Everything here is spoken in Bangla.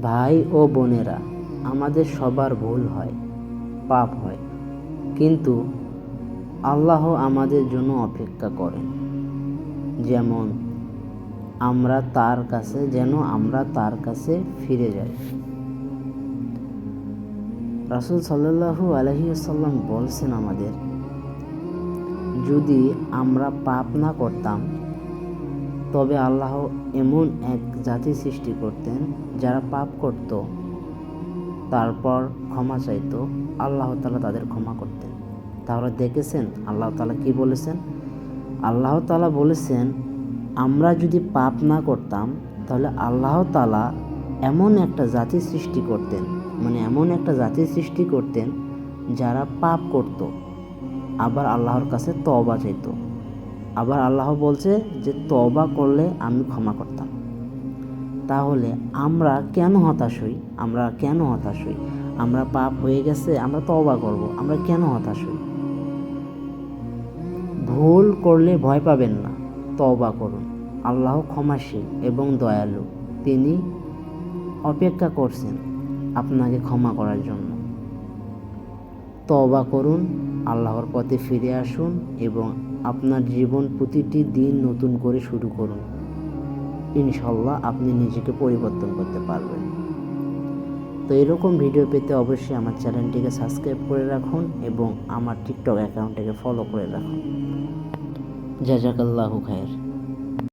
ভাই ও বোনেরা, আমাদের সবার ভুল হয়, পাপ হয়। কিন্তু আল্লাহ আমাদের জন্য অপেক্ষা করেন। যেমন, আমরা তার কাছে যেন আমরা তার কাছে ফিরে যাই। রাসুল সাল্লাল্লাহু আলহিসাল্লাম বলছেন আমাদের, যদি আমরা পাপ না করতাম তবে আল্লাহ এমন এক জাতি সৃষ্টি করতেন যারা পাপ করত। তারপর ক্ষমা চাইতো, আল্লাহ তালা তাদের ক্ষমা করতেন। তাহলে দেখেছেন আল্লাহ তালা কি বলেছেন? আল্লাহ তালা বলেছেন, আমরা যদি পাপ না করতাম, তাহলে আল্লাহ তালা এমন একটা জাতি সৃষ্টি করতেন মানে এমন একটা জাতি সৃষ্টি করতেন যারা পাপ করত। আবার আল্লাহর কাছে তবা চাইতো। আবার আল্লাহ বলছে যে তবা করলে আমি ক্ষমা করতাম। তাহলে আমরা কেন হতাশ হই? আমরা কেন হতাশ হই? আমরা পাপ হয়ে গেছে, আমরা তবা করব, আমরা কেন হতাশ হই? ভুল করলে ভয় পাবেন না তবা করুন। আল্লাহ ক্ষমাশীল এবং দয়ালু, তিনি অপেক্ষা করছেন আপনাকে ক্ষমা করার জন্য। তবা করুন আল্লাহর পথে ফিরে আসুন এবং আপনার জীবন প্রতিটি দিন নতুন করে শুরু করুন। ইনশাল্লাহ আপনি নিজেকে পরিবর্তন করতে পারবেন। তো এরকম ভিডিও পেতে অবশ্যই আমার চ্যানেলটিকে সাবস্ক্রাইব করে রাখুন এবং আমার টিকটক অ্যাকাউন্টটিকে ফলো করে রাখুন। জাজাকাল্লাহু খায়ের।